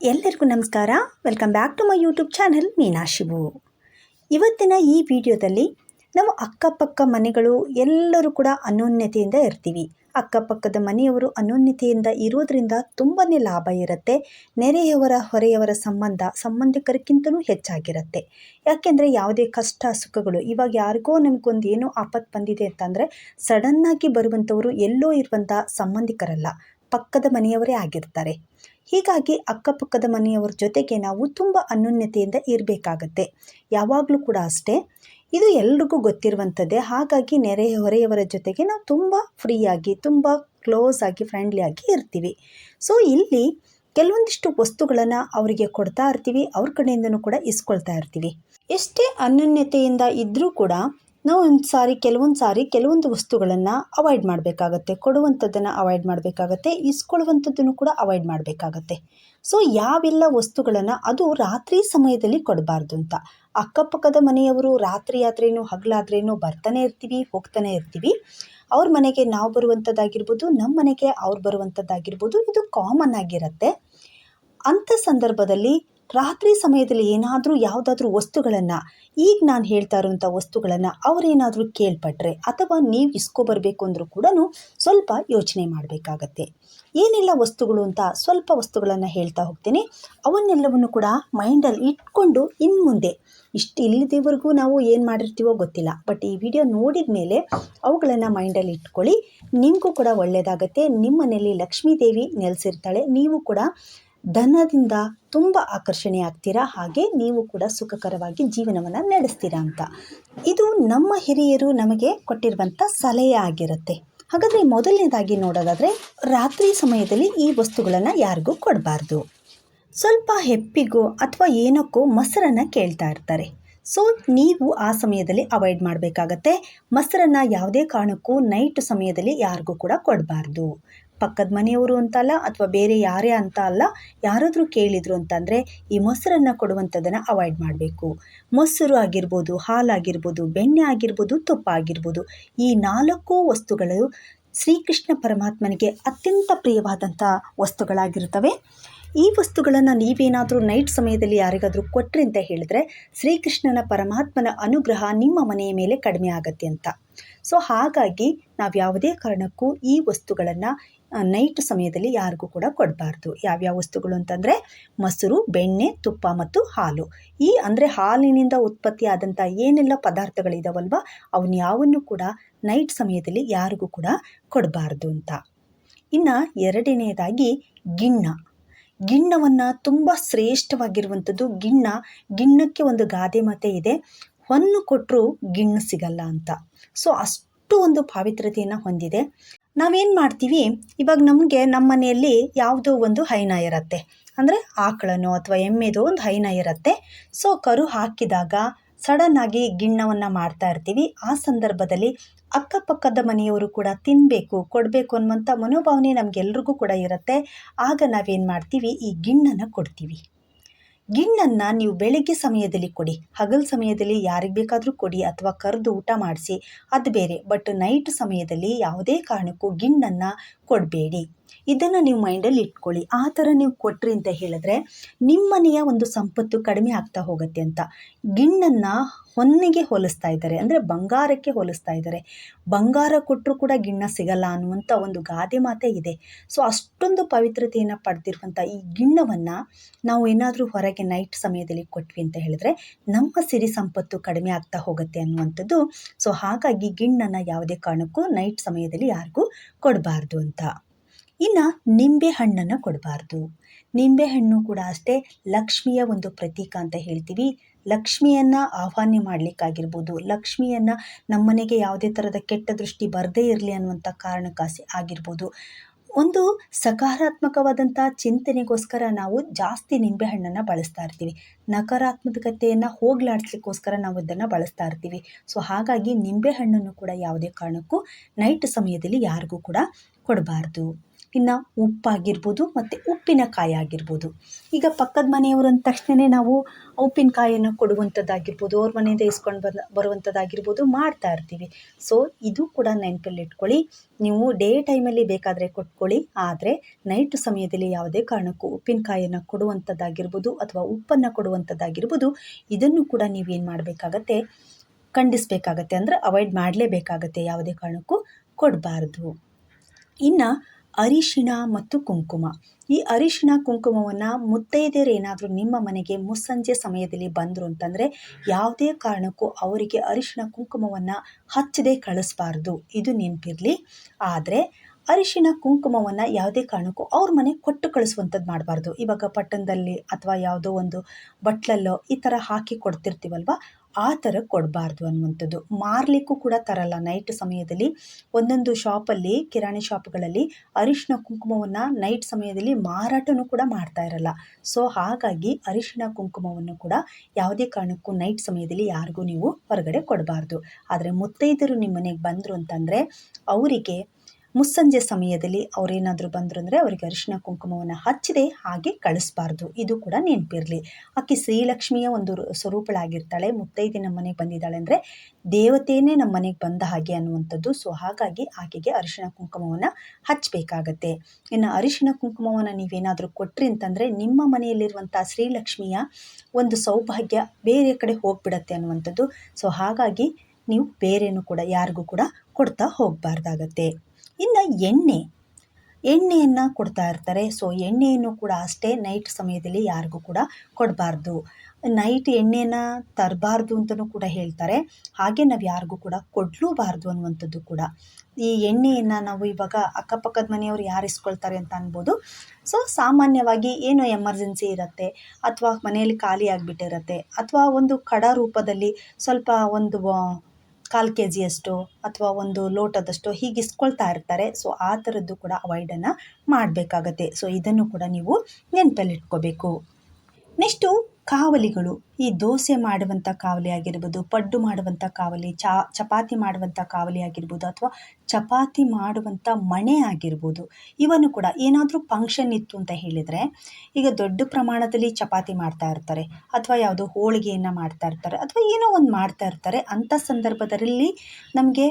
ಎಲ್ಲರಿಗೂ ನಮಸ್ಕಾರ. Welcome back to my YouTube channel Meena Shivu ಇವತ್ತಿನ ಈ ವಿಡಿಯೋದಲ್ಲಿ ನಾವು ಅಕ್ಕಪಕ್ಕ ಮನೆಗಳು ಎಲ್ಲರೂ ಕೂಡ ಅನ್ಯೋನ್ಯತೆಯಿಂದ ಇರ್ತೀವಿ. ಅಕ್ಕಪಕ್ಕದ ಮನೆಯವರು ಅನ್ಯೋನ್ಯತೆಯಿಂದ ಇರೋದ್ರಿಂದ ತುಂಬಾ ಲಾಭ ಇರುತ್ತೆ. ನೆರೆಯವರ, ಹೊರೆಯವರ ಸಂಬಂಧ ಸಂಬಂಧಿಕರಿಗಿಂತಲೂ ಹೆಚ್ಚಾಗಿರುತ್ತೆ. ಯಾಕೆಂದರೆ ಯಾವುದೇ ಕಷ್ಟ, ಸುಖಗಳು, ಇವಾಗ ಯಾರಿಗೋ ನಮಗೊಂದು ಏನೋ ಆಪತ್ತು ಬಂದಿದೆ ಅಂತಂದರೆ ಸಡನ್ನಾಗಿ ಬರುವಂಥವರು ಎಲ್ಲೋ ಇರುವಂಥ ಸಂಬಂಧಿಕರಲ್ಲ. ಪಕ್ಕದ ಮನೆಯವರೇ ಆಗಿರ್ತಾರೆ. ಹೀಗಾಗಿ ಅಕ್ಕಪಕ್ಕದ ಮನೆಯವರ ಜೊತೆಗೆ ನಾವು ತುಂಬ ಅನ್ಯೋನ್ಯತೆಯಿಂದ ಇರಬೇಕಾಗತ್ತೆ. ಯಾವಾಗಲೂ ಕೂಡ ಅಷ್ಟೇ. ಇದು ಎಲ್ರಿಗೂ ಗೊತ್ತಿರುವಂಥದ್ದೇ ಹಾಗಾಗಿ ನೆರೆ ಹೊರೆಯವರ ಜೊತೆಗೆ ನಾವು ತುಂಬ ಫ್ರೀಯಾಗಿ, ತುಂಬ ಕ್ಲೋಸ್ ಆಗಿ ಫ್ರೆಂಡ್ಲಿಯಾಗಿ ಇರ್ತೀವಿ. ಸೊ, ಇಲ್ಲಿ ಕೆಲವೊಂದಿಷ್ಟು ವಸ್ತುಗಳನ್ನು ಅವರಿಗೆ ಕೊಡ್ತಾ ಇರ್ತೀವಿ, ಅವ್ರ ಕಡೆಯಿಂದನೂ ಕೂಡ ಇಸ್ಕೊಳ್ತಾ ಇರ್ತೀವಿ. ಎಷ್ಟೇ ಅನ್ಯೋನ್ಯತೆಯಿಂದ ಇದ್ದರೂ ಕೂಡ ನಾವು ಒಂದು ಸಾರಿ, ಕೆಲವೊಂದು ಸಾರಿ ಕೆಲವೊಂದು ವಸ್ತುಗಳನ್ನು ಅವಾಯ್ಡ್ ಮಾಡಬೇಕಾಗತ್ತೆ. ಕೊಡುವಂಥದ್ದನ್ನು ಅವಾಯ್ಡ್ ಮಾಡಬೇಕಾಗತ್ತೆ. ಇಸ್ಕೊಳ್ಳುವಂಥದ್ದನ್ನು ಕೂಡ ಅವಾಯ್ಡ್ ಮಾಡಬೇಕಾಗತ್ತೆ. ಸೊ ಯಾವೆಲ್ಲ ವಸ್ತುಗಳನ್ನು ಅದು ರಾತ್ರಿ ಸಮಯದಲ್ಲಿ ಕೊಡಬಾರ್ದು ಅಂತ. ಅಕ್ಕಪಕ್ಕದ ಮನೆಯವರು ರಾತ್ರಿ ಆದ್ರೇನು, ಹಗಲಾದ್ರೇನು ಬರ್ತಾನೆ ಇರ್ತೀವಿ, ಹೋಗ್ತಾನೆ ಇರ್ತೀವಿ. ಅವ್ರ ಮನೆಗೆ ನಾವು ಬರುವಂಥದ್ದಾಗಿರ್ಬೋದು ನಮ್ಮ ಮನೆಗೆ ಅವ್ರು ಬರುವಂಥದ್ದಾಗಿರ್ಬೋದು, ಇದು ಕಾಮನ್ ಆಗಿರುತ್ತೆ. ಅಂಥ ಸಂದರ್ಭದಲ್ಲಿ ರಾತ್ರಿ ಸಮಯದಲ್ಲಿ ಏನಾದರೂ ಯಾವುದಾದ್ರೂ ವಸ್ತುಗಳನ್ನು ಈಗ ನಾನು ಹೇಳ್ತಾ ಇರುವಂಥ ವಸ್ತುಗಳನ್ನು ಅವರೇನಾದರೂ ಕೇಳ್ಪಟ್ರೆ ಅಥವಾ ನೀವು ಇಸ್ಕೊಬರ್ಬೇಕು ಅಂದರೂ ಕೂಡ ಸ್ವಲ್ಪ ಯೋಚನೆ ಮಾಡಬೇಕಾಗತ್ತೆ. ಏನೆಲ್ಲ ವಸ್ತುಗಳು ಅಂತ ಸ್ವಲ್ಪ ವಸ್ತುಗಳನ್ನು ಹೇಳ್ತಾ ಹೋಗ್ತೀನಿ. ಅವನ್ನೆಲ್ಲವನ್ನು ಕೂಡ ಮೈಂಡಲ್ಲಿ ಇಟ್ಕೊಂಡು ಇನ್ನು ಮುಂದೆ. ಇಷ್ಟು ಇಲ್ಲಿದೆವರೆಗೂ ನಾವು ಏನು ಮಾಡಿರ್ತೀವೋ ಗೊತ್ತಿಲ್ಲ. ಬಟ್ ಈ ವಿಡಿಯೋ ನೋಡಿದ ಮೇಲೆ ಅವುಗಳನ್ನು ಮೈಂಡಲ್ಲಿ ಇಟ್ಕೊಳ್ಳಿ. ನಿಮಗೂ ಕೂಡ ಒಳ್ಳೆಯದಾಗತ್ತೆ ನಿಮ್ಮ ಮನೆಯಲ್ಲಿ ಲಕ್ಷ್ಮೀ ದೇವಿ ನೆಲೆಸಿರ್ತಾಳೆ. ನೀವು ಕೂಡ ಧನದಿಂದ ತುಂಬ ಆಕರ್ಷಣೆ ಆಗ್ತೀರಾ ಹಾಗೆ ನೀವು ಕೂಡ ಸುಖಕರವಾಗಿ ಜೀವನವನ್ನು ನಡೆಸ್ತೀರಾ ಅಂತ. ಇದು ನಮ್ಮ ಹಿರಿಯರು ನಮಗೆ ಕೊಟ್ಟಿರುವಂಥ ಸಲಹೆ ಆಗಿರುತ್ತೆ. ಹಾಗಾದರೆ ಮೊದಲನೇದಾಗಿ ನೋಡೋದಾದರೆ ರಾತ್ರಿ ಸಮಯದಲ್ಲಿ ಈ ವಸ್ತುಗಳನ್ನು ಯಾರಿಗೂ ಕೊಡಬಾರ್ದು. ಸ್ವಲ್ಪ ಹೆಪ್ಪಿಗೋ ಅಥವಾ ಏನಕ್ಕೋ ಮೊಸರನ್ನು ಕೇಳ್ತಾ ಇರ್ತಾರೆ. ಸೊ, ನೀವು ಆ ಸಮಯದಲ್ಲಿ ಅವಾಯ್ಡ್ ಮಾಡಬೇಕಾಗತ್ತೆ. ಮೊಸರನ್ನು ಯಾವುದೇ ಕಾರಣಕ್ಕೂ ನೈಟ್ ಸಮಯದಲ್ಲಿ ಯಾರಿಗೂ ಕೂಡ ಕೊಡಬಾರ್ದು. ಪಕ್ಕದ ಮನೆಯವರು ಅಂತ ಅಲ್ಲ ಅಥವಾ ಬೇರೆ ಯಾರೇ ಅಂತ ಅಲ್ಲ, ಯಾರಾದರೂ ಕೇಳಿದರು ಅಂತಂದರೆ ಈ ಮೊಸರನ್ನು ಕೊಡುವಂಥದ್ದನ್ನು ಅವಾಯ್ಡ್ ಮಾಡಬೇಕು. ಮೊಸರು ಆಗಿರ್ಬೋದು, ಹಾಲಾಗಿರ್ಬೋದು, ಬೆಣ್ಣೆ ಆಗಿರ್ಬೋದು, ತುಪ್ಪ ಆಗಿರ್ಬೋದು, ಈ ನಾಲ್ಕು ವಸ್ತುಗಳು ಶ್ರೀಕೃಷ್ಣ ಪರಮಾತ್ಮನಿಗೆ ಅತ್ಯಂತ ಪ್ರಿಯವಾದಂಥ ವಸ್ತುಗಳಾಗಿರ್ತವೆ. ಈ ವಸ್ತುಗಳನ್ನು ನೀವೇನಾದರೂ ನೈಟ್ ಸಮಯದಲ್ಲಿ ಯಾರಿಗಾದರೂ ಕೊಟ್ಟರೆ ಅಂತ ಹೇಳಿದ್ರೆ ಶ್ರೀಕೃಷ್ಣನ ಪರಮಾತ್ಮನ ಅನುಗ್ರಹ ನಿಮ್ಮ ಮನೆಯ ಮೇಲೆ ಕಡಿಮೆ ಆಗತ್ತೆ ಅಂತ. ಸೊ ಹಾಗಾಗಿ ನಾವು ಯಾವುದೇ ಕಾರಣಕ್ಕೂ ಈ ವಸ್ತುಗಳನ್ನು ನೈಟ್ ಸಮಯದಲ್ಲಿ ಯಾರಿಗೂ ಕೂಡ ಕೊಡಬಾರ್ದು. ಯಾವ್ಯಾವ ವಸ್ತುಗಳು ಅಂತಂದರೆ ಮೊಸರು, ಬೆಣ್ಣೆ, ತುಪ್ಪ ಮತ್ತು ಹಾಲು. ಈ ಅಂದರೆ ಹಾಲಿನಿಂದ ಉತ್ಪತ್ತಿ ಆದಂಥ ಏನೆಲ್ಲ ಪದಾರ್ಥಗಳಿದಾವಲ್ವ ಅವನ್ನ ಯಾವನ್ನು ಕೂಡ ನೈಟ್ ಸಮಯದಲ್ಲಿ ಯಾರಿಗೂ ಕೂಡ ಕೊಡಬಾರ್ದು ಅಂತ. ಇನ್ನು ಎರಡನೆಯದಾಗಿ ಗಿಣ್ಣ. ಗಿಣ್ಣವನ್ನು ತುಂಬ ಶ್ರೇಷ್ಠವಾಗಿರುವಂಥದ್ದು ಗಿಣ್ಣ. ಗಿಣ್ಣಕ್ಕೆ ಒಂದು ಗಾದೆ ಮಾತೆ ಇದೆ, ಹೊನ್ನು ಕೊಟ್ಟರು ಗಿಣ್ಣು ಸಿಗಲ್ಲ ಅಂತ. ಸೊ ಅಷ್ಟು ಒಂದು ಪಾವಿತ್ರ್ಯತೆಯನ್ನು ಹೊಂದಿದೆ. ನಾವೇನು ಮಾಡ್ತೀವಿ? ಇವಾಗ ನಮಗೆ ನಮ್ಮ ಮನೆಯಲ್ಲಿ ಯಾವುದೋ ಒಂದು ಹೈನ ಇರುತ್ತೆ. ಅಂದರೆ ಆಕಳನೋ ಅಥವಾ ಎಮ್ಮೆದೋ ಒಂದು ಹೈನ ಇರುತ್ತೆ. ಸೊ ಕರು ಹಾಕಿದಾಗ ಸಡನ್ನಾಗಿ ಗಿಣ್ಣವನ್ನು ಮಾಡ್ತಾ ಇರ್ತೀವಿ. ಆ ಸಂದರ್ಭದಲ್ಲಿ ಅಕ್ಕಪಕ್ಕದ ಮನೆಯವರು ಕೂಡ ತಿನ್ನಬೇಕು ಕೊಡಬೇಕು ಅನ್ನುವಂಥ ಮನೋಭಾವನೆ ನಮಗೆಲ್ರಿಗೂ ಕೂಡ ಇರುತ್ತೆ. ಆಗ ನಾವೇನು ಮಾಡ್ತೀವಿ? ಈ ಗಿಣ್ಣನ ಕೊಡ್ತೀವಿ. ಗಿಣ್ಣನ್ನು ನೀವು ಬೆಳಗ್ಗೆ ಸಮಯದಲ್ಲಿ ಕೊಡಿ. ಹಗಲು ಸಮಯದಲ್ಲಿ ಯಾರಿಗೆ ಬೇಕಾದರೂ ಕೊಡಿ ಅಥವಾ ಕರೆದು ಊಟ ಮಾಡಿಸಿ. ಅದು ಬೇರೆ. ಬಟ್ ನೈಟ್ ಸಮಯದಲ್ಲಿ ಯಾವುದೇ ಕಾರಣಕ್ಕೂ ಗಿಣ್ಣನ್ನು ಕೊಡಬೇಡಿ. ಇದನ್ನು ನೀವು ಮೈಂಡಲ್ಲಿ ಇಟ್ಕೊಳ್ಳಿ. ಆ ಥರ ನೀವು ಕೊಟ್ರಿ ಅಂತ ಹೇಳಿದ್ರೆ ನಿಮ್ಮನೆಯ ಒಂದು ಸಂಪತ್ತು ಕಡಿಮೆ ಆಗ್ತಾ ಹೋಗುತ್ತೆ ಅಂತ. ಗಿಣ್ಣನ್ನು ಹೊನ್ನಿಗೆ ಹೋಲಿಸ್ತಾ ಇದ್ದಾರೆ. ಅಂದರೆ ಬಂಗಾರಕ್ಕೆ ಹೋಲಿಸ್ತಾ ಇದ್ದಾರೆ. ಬಂಗಾರ ಕೊಟ್ಟರು ಕೂಡ ಗಿಣ್ಣ ಸಿಗಲ್ಲ ಅನ್ನುವಂಥ ಒಂದು ಗಾದೆ ಮಾತೇ ಇದೆ. ಸೊ ಅಷ್ಟೊಂದು ಪವಿತ್ರತೆಯನ್ನು ಪಡೆದಿರುವಂಥ ಈ ಗಿಣ್ಣವನ್ನು ನಾವು ಏನಾದರೂ ಹೊರಗೆ ನೈಟ್ ಸಮಯದಲ್ಲಿ ಕೊಟ್ವಿ ಅಂತ ಹೇಳಿದ್ರೆ ನಮ್ಮ ಸಿರಿ ಸಂಪತ್ತು ಕಡಿಮೆ ಆಗ್ತಾ ಹೋಗುತ್ತೆ ಅನ್ನುವಂಥದ್ದು. ಸೊ ಹಾಗಾಗಿ ಗಿಣ್ಣನ್ನು ಯಾವುದೇ ಕಾರಣಕ್ಕೂ ನೈಟ್ ಸಮಯದಲ್ಲಿ ಯಾರಿಗೂ ಕೊಡಬಾರ್ದು ಅಂತ. ಇನ್ನು ನಿಂಬೆ ಹಣ್ಣನ್ನು ಕೊಡಬಾರ್ದು. ನಿಂಬೆ ಹಣ್ಣು ಕೂಡ ಅಷ್ಟೇ ಲಕ್ಷ್ಮಿಯ ಒಂದು ಪ್ರತೀಕ ಅಂತ ಹೇಳ್ತೀವಿ. ಲಕ್ಷ್ಮಿಯನ್ನು ಆಹ್ವಾನ ಮಾಡಲಿಕ್ಕಾಗಿರ್ಬೋದು. ಲಕ್ಷ್ಮಿಯನ್ನು ನಮ್ಮನೆಗೆ ಯಾವುದೇ ಥರದ ಕೆಟ್ಟ ದೃಷ್ಟಿ ಬರದೇ ಇರಲಿ ಅನ್ನುವಂಥ ಕಾರಣಕ್ಕಾಸಿ ಆಗಿರ್ಬೋದು. ಒಂದು ಸಕಾರಾತ್ಮಕವಾದಂಥ ಚಿಂತನೆಗೋಸ್ಕರ ನಾವು ಜಾಸ್ತಿ ನಿಂಬೆಹಣ್ಣನ್ನು ಬಳಸ್ತಾ ಇರ್ತೀವಿ. ನಕಾರಾತ್ಮಕತೆಯನ್ನು ಹೋಗ್ಲಾಡಿಸ್ಲಿಕ್ಕೋಸ್ಕರ ನಾವು ಇದನ್ನು ಬಳಸ್ತಾ ಇರ್ತೀವಿ. ಸೊ, ಹಾಗಾಗಿ ನಿಂಬೆಹಣ್ಣನ್ನು ಕೂಡ ಯಾವುದೇ ಕಾರಣಕ್ಕೂ ನೈಟ್ ಸಮಯದಲ್ಲಿ ಯಾರಿಗೂ ಕೂಡ ಕೊಡಬಾರ್ದು. ಇನ್ನು ಉಪ್ಪಾಗಿರ್ಬೋದು ಮತ್ತು ಉಪ್ಪಿನಕಾಯಿ ಆಗಿರ್ಬೋದು. ಈಗ ಪಕ್ಕದ ಮನೆಯವರು ಅಂದ ತಕ್ಷಣ ನಾವು ಉಪ್ಪಿನಕಾಯಿಯನ್ನು ಕೊಡುವಂಥದ್ದಾಗಿರ್ಬೋದು ಅವ್ರ ಮನೆಯಿಂದ ಇಸ್ಕೊಂಡು ಬಂದ ಬರುವಂಥದ್ದಾಗಿರ್ಬೋದು ಮಾಡ್ತಾ ಇರ್ತೀವಿ. ಸೊ ಇದು ಕೂಡ ನೆನಪಲ್ಲಿ ಇಟ್ಕೊಳ್ಳಿ. ನೀವು ಡೇ ಟೈಮಲ್ಲಿ ಬೇಕಾದರೆ ಕೊಟ್ಕೊಳ್ಳಿ. ಆದರೆ ನೈಟ್ ಸಮಯದಲ್ಲಿ ಯಾವುದೇ ಕಾರಣಕ್ಕೂ ಉಪ್ಪಿನಕಾಯಿಯನ್ನು ಕೊಡುವಂಥದ್ದಾಗಿರ್ಬೋದು ಅಥವಾ ಉಪ್ಪನ್ನು ಕೊಡುವಂಥದ್ದಾಗಿರ್ಬೋದು ಇದನ್ನು ಕೂಡ ನೀವೇನು ಮಾಡಬೇಕಾಗತ್ತೆ, ಖಂಡಿಸಬೇಕಾಗತ್ತೆ ಅಂದರೆ ಅವಾಯ್ಡ್ ಮಾಡಲೇಬೇಕಾಗತ್ತೆ ಯಾವುದೇ ಕಾರಣಕ್ಕೂ ಕೊಡಬಾರ್ದು. ಇನ್ನು ಅರಿಶಿಣ ಮತ್ತು ಕುಂಕುಮ. ಈ ಅರಿಶಿಣ, ಕುಂಕುಮವನ್ನು ಮುತ್ತೈದೆಯರೇನಾದರೂ ನಿಮ್ಮ ಮನೆಗೆ ಮುಸ್ಸಂಜೆ ಸಮಯದಲ್ಲಿ ಬಂದರು ಅಂತಂದರೆ ಯಾವುದೇ ಕಾರಣಕ್ಕೂ ಅವರಿಗೆ ಅರಿಶಿಣ, ಕುಂಕುಮವನ್ನು ಹಚ್ಚದೆ ಕಳಿಸ್ಬಾರ್ದು. ಇದು ನೆನಪಿರಲಿ. ಆದರೆ ಅರಿಶಿಣ, ಕುಂಕುಮವನ್ನು ಯಾವುದೇ ಕಾರಣಕ್ಕೂ ಅವ್ರ ಮನೆಗೆ ಕೊಟ್ಟು ಕಳಿಸುವಂಥದ್ದು ಮಾಡಬಾರ್ದು. ಇವಾಗ ಪಟ್ಟಣದಲ್ಲಿ ಅಥವಾ ಯಾವುದೋ ಒಂದು ಬಟ್ಲಲ್ಲೋ ಈ ಥರ ಹಾಕಿ ಕೊಡ್ತಿರ್ತೀವಲ್ವ ಆ ಥರ ಕೊಡಬಾರ್ದು ಅನ್ನುವಂಥದ್ದು. ಮಾರಲಿಕ್ಕೂ ಕೂಡ ತರಲ್ಲ. ನೈಟ್ ಸಮಯದಲ್ಲಿ ಒಂದೊಂದು ಶಾಪಲ್ಲಿ ಕಿರಾಣಿ ಶಾಪ್ಗಳಲ್ಲಿ ಅರಿಶಿನ ಕುಂಕುಮವನ್ನು ನೈಟ್ ಸಮಯದಲ್ಲಿ ಮಾರಾಟನೂ ಕೂಡ ಮಾಡ್ತಾ ಇರಲ್ಲ. ಸೊ ಹಾಗಾಗಿ ಅರಿಶಿನ ಕುಂಕುಮವನ್ನು ಕೂಡ ಯಾವುದೇ ಕಾರಣಕ್ಕೂ ನೈಟ್ ಸಮಯದಲ್ಲಿ ಯಾರಿಗೂ ನೀವು ಹೊರಗಡೆ ಕೊಡಬಾರ್ದು. ಆದರೆ ಮುತ್ತೈದರು ನಿಮ್ಮ ಮನೆಗೆ ಬಂದರು ಅಂತಂದರೆ, ಅವರಿಗೆ ಮುಸ್ಸಂಜೆ ಸಮಯದಲ್ಲಿ ಅವರೇನಾದರೂ ಬಂದರು ಅಂದರೆ ಅವರಿಗೆ ಅರಿಶಿನ ಕುಂಕುಮವನ್ನು ಹಚ್ಚದೆ, ಹಾಗೆ ಕಳಿಸ್ಬಾರ್ದು. ಇದು ಕೂಡ ನೆನಪಿರಲಿ. ಆಕೆ ಶ್ರೀಲಕ್ಷ್ಮಿಯ ಒಂದು ಸ್ವರೂಪಳಾಗಿರ್ತಾಳೆ ಮುತ್ತೈದೆ ನಮ್ಮ ಮನೆಗೆ ಬಂದಿದ್ದಾಳೆ ಅಂದರೆ ದೇವತೆಯೇ ನಮ್ಮ ಮನೆಗೆ ಬಂದ ಹಾಗೆ ಅನ್ನುವಂಥದ್ದು. ಸೊ, ಹಾಗಾಗಿ ಆಕೆಗೆ ಅರಿಶಿನ ಕುಂಕುಮವನ್ನು ಹಚ್ಚಬೇಕಾಗತ್ತೆ ಇನ್ನು ಅರಿಶಿನ ಕುಂಕುಮವನ್ನು ನೀವೇನಾದರೂ ಕೊಟ್ರಿ ಅಂತಂದರೆ ನಿಮ್ಮ ಮನೆಯಲ್ಲಿರುವಂಥ ಶ್ರೀಲಕ್ಷ್ಮಿಯ ಒಂದು ಸೌಭಾಗ್ಯ ಬೇರೆ ಕಡೆ ಹೋಗ್ಬಿಡತ್ತೆ ಅನ್ನುವಂಥದ್ದು. ಸೊ, ಹಾಗಾಗಿ ನೀವು ಬೇರೆಯೂ ಕೂಡ ಯಾರಿಗೂ ಕೂಡ ಕೊಡ್ತಾ ಹೋಗಬಾರ್ದಾಗತ್ತೆ. ಇನ್ನು ಎಣ್ಣೆ. ಎಣ್ಣೆಯನ್ನು ಕೊಡ್ತಾ ಇರ್ತಾರೆ. ಸೊ ಎಣ್ಣೆಯನ್ನು ಕೂಡ ಅಷ್ಟೇ ನೈಟ್ ಸಮಯದಲ್ಲಿ ಯಾರಿಗೂ ಕೂಡ ಕೊಡಬಾರ್ದು. ನೈಟ್ ಎಣ್ಣೆಯನ್ನು ತರಬಾರ್ದು ಅಂತಲೂ ಕೂಡ ಹೇಳ್ತಾರೆ. ಹಾಗೆ ನಾವು ಯಾರಿಗೂ ಕೂಡ ಕೊಡಲೂಬಾರ್ದು ಅನ್ನುವಂಥದ್ದು ಕೂಡ. ಈ ಎಣ್ಣೆಯನ್ನು ನಾವು ಇವಾಗ ಅಕ್ಕಪಕ್ಕದ ಮನೆಯವರು ಯಾರು ಇಸ್ಕೊಳ್ತಾರೆ ಅಂತ ಅನ್ಬೋದು. ಸೊ ಸಾಮಾನ್ಯವಾಗಿ ಏನೋ ಎಮರ್ಜೆನ್ಸಿ ಇರುತ್ತೆ, ಅಥವಾ ಮನೆಯಲ್ಲಿ ಖಾಲಿ ಆಗಿಬಿಟ್ಟಿರುತ್ತೆ, ಅಥವಾ ಒಂದು ಕಡ ರೂಪದಲ್ಲಿ ಸ್ವಲ್ಪ ಒಂದು ಕಾಲು ಕೆ ಜಿಯಷ್ಟು ಅಥವಾ ಒಂದು ಲೋಟದಷ್ಟು ಹೀಗೆ ಇಸ್ಕೊಳ್ತಾ ಇರ್ತಾರೆ. ಸೊ ಆ ಥರದ್ದು ಕೂಡ ಅವಾಯ್ಡನ್ನು ಮಾಡಬೇಕಾಗತ್ತೆ. ಸೊ ಇದನ್ನು ಕೂಡ ನೀವು ನೆನಪಲ್ಲಿಟ್ಕೋಬೇಕು ನೆಕ್ಸ್ಟು ಕಾವಲಿಗಳು, ಈ ದೋಸೆ ಮಾಡುವಂಥ ಕಾವಲಿ ಆಗಿರ್ಬೋದು, ಪಡ್ಡು ಮಾಡುವಂಥ ಕಾವಲಿ, ಚಾ, ಚಪಾತಿ ಮಾಡುವಂಥ ಕಾವಲಿ ಆಗಿರ್ಬೋದು ಅಥವಾ ಚಪಾತಿ ಮಾಡುವಂಥ ಮಣೆ ಆಗಿರ್ಬೋದು, ಇವನ್ನು ಕೂಡ ಏನಾದರೂ ಫಂಕ್ಷನ್ ಇತ್ತು ಅಂತ ಹೇಳಿದರೆ, ಈಗ ದೊಡ್ಡ ಪ್ರಮಾಣದಲ್ಲಿ ಚಪಾತಿ ಮಾಡ್ತಾ ಇರ್ತಾರೆ ಅಥವಾ ಯಾವುದೋ ಹೋಳಿಗೆಯನ್ನು ಮಾಡ್ತಾ ಇರ್ತಾರೆ ಅಥವಾ ಏನೋ ಒಂದು ಮಾಡ್ತಾ ಇರ್ತಾರೆ ಅಂಥ ಸಂದರ್ಭದಲ್ಲಿ ನಮಗೆ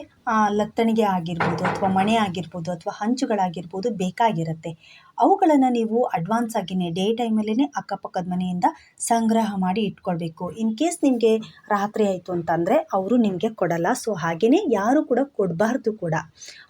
ಲತ್ತಣಿಗೆ ಆಗಿರ್ಬೋದು ಅಥವಾ ಮಣೆ ಆಗಿರ್ಬೋದು ಅಥವಾ ಹಂಚುಗಳಾಗಿರ್ಬೋದು ಬೇಕಾಗಿರುತ್ತೆ. ಅವುಗಳನ್ನು ನೀವು ಅಡ್ವಾನ್ಸ್ ಆಗಿಯೇ ಡೇ ಟೈಮಲ್ಲೇ ಅಕ್ಕಪಕ್ಕದ ಮನೆಯಿಂದ ಸಂಗ್ರಹ ಮಾಡಿ ಇಟ್ಕೊಳ್ಬೇಕು. ಇನ್ ಕೇಸ್ ನಿಮಗೆ ರಾತ್ರಿ ಆಯಿತು ಅಂತಂದರೆ ಅವರು ನಿಮಗೆ ಕೊಡಲ್ಲ. ಸೊ ಹಾಗೆಯೇ ಯಾರು ಕೂಡ ಕೊಡಬಾರ್ದು ಕೂಡ.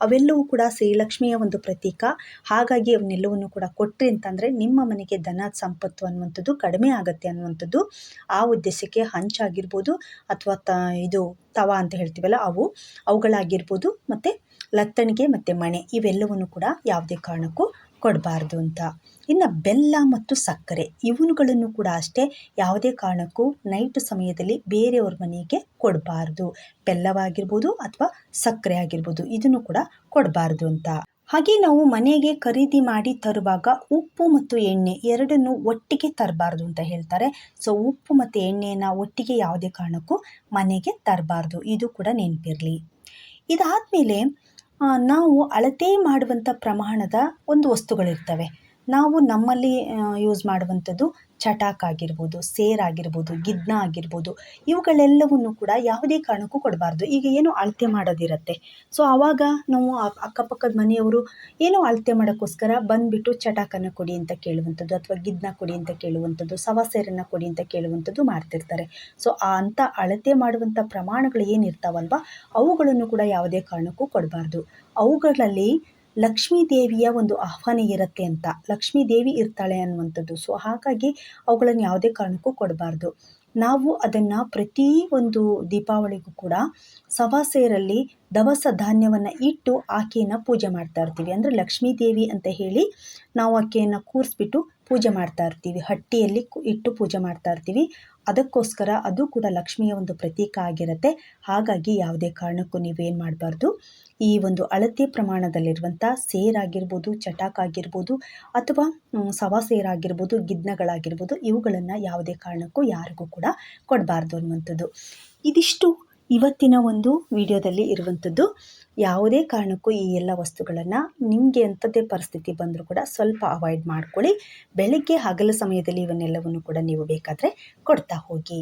ಅವೆಲ್ಲವೂ ಕೂಡ ಶ್ರೀಲಕ್ಷ್ಮಿಯ ಒಂದು ಪ್ರತೀಕ. ಹಾಗಾಗಿ ಅವನ್ನೆಲ್ಲವನ್ನು ಕೂಡ ಕೊಟ್ಟರೆ ಅಂತಂದರೆ ನಿಮ್ಮ ಮನೆಗೆ ಧನ ಸಂಪತ್ತು ಅನ್ನುವಂಥದ್ದು ಕಡಿಮೆ ಆಗುತ್ತೆ ಅನ್ನುವಂಥದ್ದು ಆ ಉದ್ದೇಶಕ್ಕೆ ಹಂಚಾಗಿರ್ಬೋದು. ಅಥವಾ ತ, ಇದು ತವ ಅಂತ ಹೇಳ್ತೀವಲ್ಲ ಅವು, ಅವುಗಳಾಗಿರ್ಬೋದು. ಮತ್ತು ಲತ್ತಣಿಗೆ ಮತ್ತು ಮಣೆ. ಇವೆಲ್ಲವನ್ನು ಕೂಡ ಯಾವುದೇ ಕಾರಣಕ್ಕೂ ಕೊಡಬಾರ್ದು ಅಂತ. ಇನ್ನು ಬೆಲ್ಲ ಮತ್ತು ಸಕ್ಕರೆ, ಇವುಗಳನ್ನು ಕೂಡ ಅಷ್ಟೇ ಯಾವುದೇ ಕಾರಣಕ್ಕೂ ನೈಟ್ ಸಮಯದಲ್ಲಿ ಬೇರೆಯವ್ರ ಮನೆಗೆ ಕೊಡಬಾರ್ದು. ಬೆಲ್ಲವಾಗಿರ್ಬೋದು ಅಥವಾ ಸಕ್ಕರೆ ಆಗಿರ್ಬೋದು, ಇದನ್ನು ಕೂಡ ಕೊಡಬಾರ್ದು ಅಂತ. ಹಾಗೆ ನಾವು ಮನೆಗೆ ಖರೀದಿ ಮಾಡಿ ತರುವಾಗ ಉಪ್ಪು ಮತ್ತು ಎಣ್ಣೆ ಎರಡನ್ನು ಒಟ್ಟಿಗೆ ತರಬಾರ್ದು ಅಂತ ಹೇಳ್ತಾರೆ. ಸೊ ಉಪ್ಪು ಮತ್ತು ಎಣ್ಣೆಯನ್ನು ಒಟ್ಟಿಗೆ ಯಾವುದೇ ಕಾರಣಕ್ಕೂ ಮನೆಗೆ ತರಬಾರ್ದು. ಇದು ಕೂಡ ನೆನಪಿರಲಿ. ಇದಾದಮೇಲೆ ನಾವು ಅಳತೆ ಮಾಡುವಂಥ ಪ್ರಮಾಣದ ಒಂದು ವಸ್ತುಗಳಿರ್ತವೆ. ನಾವು ನಮ್ಮಲ್ಲಿ ಯೂಸ್ ಮಾಡುವಂಥದ್ದು ಚಟಾಕ್ ಆಗಿರ್ಬೋದು ಸೇರ್ ಆಗಿರ್ಬೋದು ಗಿದ್ನ ಆಗಿರ್ಬೋದು, ಇವುಗಳೆಲ್ಲವನ್ನು ಕೂಡ ಯಾವುದೇ ಕಾರಣಕ್ಕೂ ಕೊಡಬಾರ್ದು. ಈಗ ಏನೋ ಅಳತೆ ಮಾಡೋದಿರುತ್ತೆ. ಸೊ ಆವಾಗ ನಾವು ಅಕ್ಕಪಕ್ಕದ ಮನೆಯವರು ಏನೋ ಅಳತೆ ಮಾಡೋಕ್ಕೋಸ್ಕರ ಬಂದುಬಿಟ್ಟು ಚಟಾಕನ್ನು ಕೊಡಿ ಅಂತ ಕೇಳುವಂಥದ್ದು ಅಥವಾ ಗಿದ್ನ ಕೊಡಿ ಅಂತ ಕೇಳುವಂಥದ್ದು, ಸವಾ ಸೇರನ್ನು ಕೊಡಿ ಅಂತ ಕೇಳುವಂಥದ್ದು ಮಾಡ್ತಿರ್ತಾರೆ. ಸೊ ಆ ಅಂಥ ಅಳತೆ ಮಾಡುವಂಥ ಪ್ರಮಾಣಗಳು ಏನಿರ್ತಾವಲ್ವ, ಅವುಗಳನ್ನು ಕೂಡ ಯಾವುದೇ ಕಾರಣಕ್ಕೂ ಕೊಡಬಾರ್ದು. ಅವುಗಳಲ್ಲಿ ಲಕ್ಷ್ಮೀ ದೇವಿಯ ಒಂದು ಆಹ್ವಾನ ಇರುತ್ತೆ ಅಂತ. ಲಕ್ಷ್ಮೀ ದೇವಿ ಇರ್ತಾಳೆ ಅನ್ನುವಂಥದ್ದು. ಸೊ ಹಾಗಾಗಿ ಅವುಗಳನ್ನು ಯಾವುದೇ ಕಾರಣಕ್ಕೂ ಕೊಡಬಾರ್ದು. ನಾವು ಅದನ್ನು ಪ್ರತಿ ಒಂದು ದೀಪಾವಳಿಗೂ ಕೂಡ ಸವಾಸೆಯರಲ್ಲಿ ದವಸ ಧಾನ್ಯವನ್ನು ಇಟ್ಟು ಆಕೆಯನ್ನು ಪೂಜೆ ಮಾಡ್ತಾ ಇರ್ತೀವಿ. ಅಂದರೆ ಲಕ್ಷ್ಮೀ ದೇವಿ ಅಂತ ಹೇಳಿ ನಾವು ಆಕೆಯನ್ನು ಕೂರಿಸ್ಬಿಟ್ಟು ಪೂಜೆ ಮಾಡ್ತಾ ಇರ್ತೀವಿ. ಹಟ್ಟಿಯಲ್ಲಿ ಇಟ್ಟು ಪೂಜೆ ಮಾಡ್ತಾ ಇರ್ತೀವಿ. ಅದಕ್ಕೋಸ್ಕರ ಅದು ಕೂಡ ಲಕ್ಷ್ಮಿಯ ಒಂದು ಪ್ರತೀಕ ಆಗಿರುತ್ತೆ. ಹಾಗಾಗಿ ಯಾವುದೇ ಕಾರಣಕ್ಕೂ ನೀವೇನು ಮಾಡಬಾರ್ದು. ಈ ಒಂದು ಅಳತೆ ಪ್ರಮಾಣದಲ್ಲಿರುವಂಥ ಸೇರಾಗಿರ್ಬೋದು ಚಟಾಕ್ ಆಗಿರ್ಬೋದು, ಅಥವಾ ಸವಾ ಸೇರಾಗಿರ್ಬೋದು ಗಿದ್ನಗಳಾಗಿರ್ಬೋದು ಇವುಗಳನ್ನು ಯಾವುದೇ ಕಾರಣಕ್ಕೂ ಯಾರಿಗೂ ಕೂಡ ಕೊಡಬಾರ್ದು ಅನ್ನುವಂಥದ್ದು. ಇದಿಷ್ಟು ಇವತ್ತಿನ ಒಂದು ವಿಡಿಯೋದಲ್ಲಿ ಇರುವಂಥದ್ದು. ಯಾವುದೇ ಕಾರಣಕ್ಕೂ ಈ ಎಲ್ಲ ವಸ್ತುಗಳನ್ನು ನಿಮಗೆ ಅಂಥದ್ದೇ ಪರಿಸ್ಥಿತಿ ಬಂದರೂ ಕೂಡ ಸ್ವಲ್ಪ ಅವಾಯ್ಡ್ ಮಾಡ್ಕೊಳ್ಳಿ. ಬೆಳಗ್ಗೆ ಹಗಲು ಸಮಯದಲ್ಲಿ ಇವನ್ನೆಲ್ಲವನ್ನು ಕೂಡ ನೀವು ಬೇಕಾದರೆ ಕೊಡ್ತಾ ಹೋಗಿ.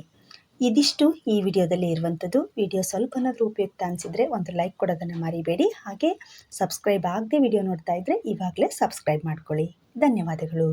ಇದಿಷ್ಟು ಈ ವಿಡಿಯೋದಲ್ಲಿ ಇರುವಂಥದ್ದು. ವಿಡಿಯೋ ಸ್ವಲ್ಪನಾದರೂ ಉಪಯುಕ್ತ ಅನಿಸಿದರೆ ಒಂದು ಲೈಕ್ ಕೊಡೋದನ್ನು ಮರಿಬೇಡಿ. ಹಾಗೆ ಸಬ್ಸ್ಕ್ರೈಬ್ ಆಗದೆ ವಿಡಿಯೋ ನೋಡ್ತಾ ಇದ್ದರೆ ಇವಾಗಲೇ ಸಬ್ಸ್ಕ್ರೈಬ್ ಮಾಡ್ಕೊಳ್ಳಿ. ಧನ್ಯವಾದಗಳು.